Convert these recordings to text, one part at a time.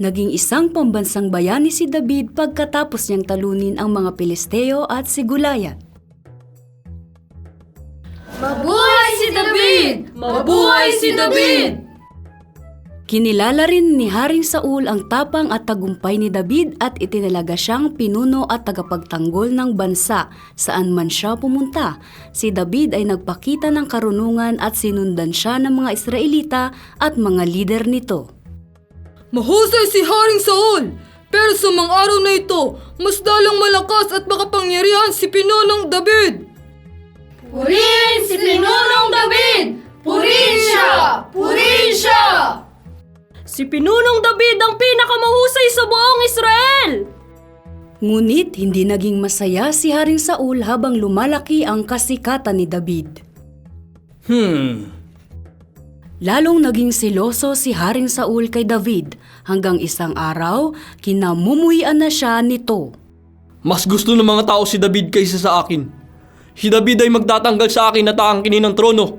Naging isang pambansang bayani si David pagkatapos niyang talunin ang mga Pilisteo at si Gulayat. Mabuhay si David! Mabuhay si David! Kinilala rin ni Haring Saul ang tapang at tagumpay ni David at itinalaga siyang pinuno at tagapagtanggol ng bansa saan man siya pumunta. Si David ay nagpakita ng karunungan at sinundan siya ng mga Israelita at mga lider nito. Mahusay si Haring Saul! Pero sa mga araw na ito, mas dalang malakas at makapangyarihan si Pinunong David! Purihin si Pinunong David! Purihin siya! Purihin siya! Si Pinunong David ang pinakamahusay sa buong Israel! Ngunit hindi naging masaya si Haring Saul habang lumalaki ang kasikatan ni David. Hmm, Lalong naging seloso si Haring Saul kay David hanggang isang araw kinamumuhian na siya nito. mas gusto ng mga tao si David kaysa sa akin. Si David ay magtatanggal sa akin na taangkinin ng trono.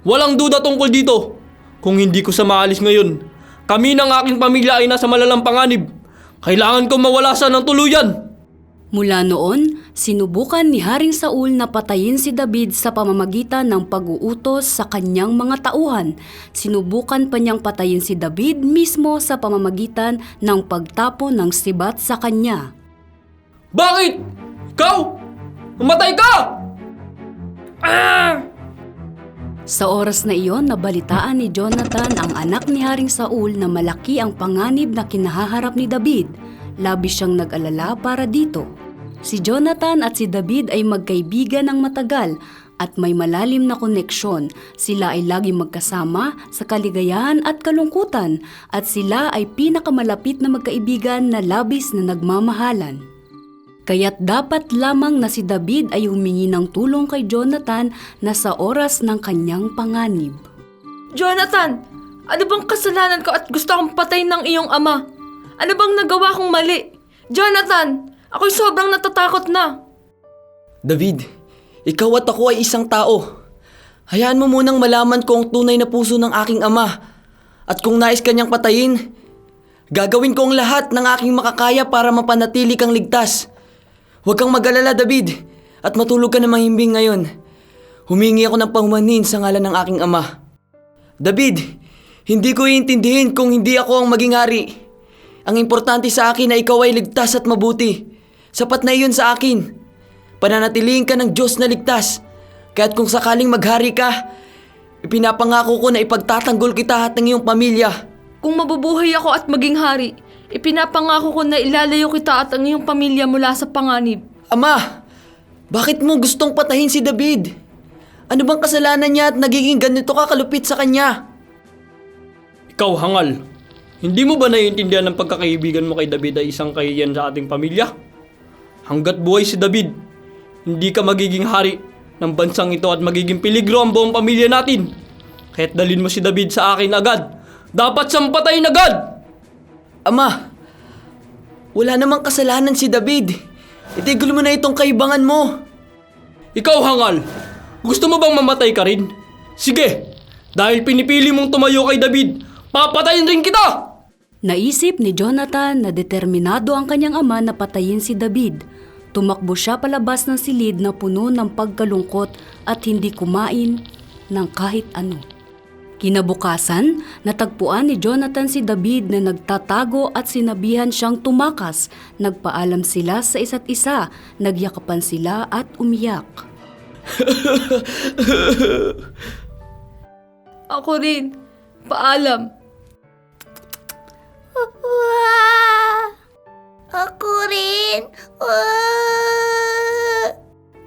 Walang duda tungkol dito. Kung hindi ko sa maalis ngayon, kami ng aking pamilya ay nasa malalang panganib. Kailangan ko mawala sa ng tuluyan. Mula noon, sinubukan ni Haring Saul na patayin si David sa pamamagitan ng pag-uutos sa kanyang mga tauhan. Sinubukan pa niyang patayin si David mismo sa pamamagitan ng pagtapo ng sibat sa kanya. Bakit? Ikaw? Umatay ka! Ah! Sa oras na iyon, nabalitaan ni Jonathan ang anak ni Haring Saul na malaki ang panganib na kinahaharap ni David. Labis siyang nag-alala para dito. Si Jonathan at si David ay magkaibigan ng matagal at may malalim na koneksyon. Sila ay lagi magkasama sa kaligayahan at kalungkutan at sila ay pinakamalapit na magkaibigan na labis na nagmamahalan. Kaya't dapat lamang na si David ay humingi ng tulong kay Jonathan na sa oras ng kanyang panganib. Jonathan, ano bang kasalanan ko at gusto kong patayin ng iyong ama? Ano bang nagawa kong mali? Jonathan, ako'y sobrang natatakot na. David, ikaw at ako ay isang tao. Hayaan mo munang malaman ko ang tunay na puso ng aking ama. At kung nais kanyang patayin, gagawin ko ang lahat ng aking makakaya para mapanatili kang ligtas. Huwag kang mag-alala, David, at matulog ka na mahimbing ngayon. Humingi ako ng pahumanin sa ngalan ng aking ama. David, hindi ko iintindihin kung hindi ako ang maging hari. Ang importante sa akin na ikaw ay ligtas at mabuti. Sapat na iyon sa akin. Pananatilihin ka ng Diyos na ligtas. Kaya't kung sakaling maghari ka, ipinapangako ko na ipagtatanggol kita at ng iyong pamilya. Kung mabubuhay ako at maging hari, ipinapangako ko na ilalayo kita at ang iyong pamilya mula sa panganib. Ama, bakit mo gustong patahin si David? Ano bang kasalanan niya at nagiging ganito ka kalupit sa kanya? Ikaw, hangal. Hindi mo ba naiintindihan ng pagkakaibigan mo kay David ay isang kahiyan sa ating pamilya? Hanggat buhay si David, hindi ka magiging hari ng bansang ito at magiging peligro ang buong pamilya natin. Kaya't dalin mo si David sa akin agad. Dapat siyang patayin agad! Ama, wala namang kasalanan si David. Itigil mo na itong kaibangan mo. Ikaw, hangal. Gusto mo bang mamatay ka rin? Sige, dahil pinipili mong tumayo kay David, papatayin rin kita! Naisip ni Jonathan na determinado ang kanyang ama na patayin si David. Tumakbo siya palabas ng silid na puno ng pagkalungkot at hindi kumain ng kahit ano. Kinabukasan, natagpuan ni Jonathan si David na nagtatago at sinabihan siyang tumakas. Nagpaalam sila sa isa't isa, nagyakapan sila at umiyak. Ako rin. Paalam. Ako rin.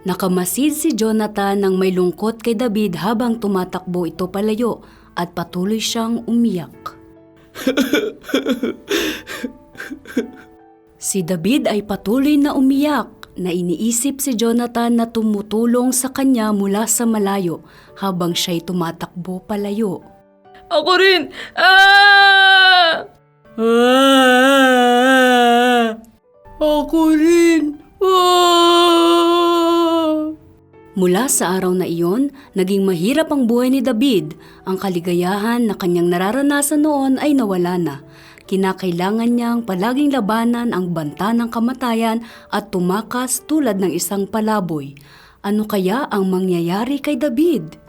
Nakamasid si Jonathan ng may lungkot kay David habang tumatakbo ito palayo at patuloy siyang umiyak. si David ay patuloy na umiyak na iniisip si Jonathan na tumutulong sa kanya mula sa malayo habang siya'y tumatakbo palayo. Ako rin. Ah! Ako rin! Ah! Mula sa araw na iyon, naging mahirap ang buhay ni David. Ang kaligayahan na kanyang nararanasan noon ay nawala na. Kinakailangan niyang palaging labanan ang banta ng kamatayan at tumakas tulad ng isang palaboy. Ano kaya ang mangyayari kay David?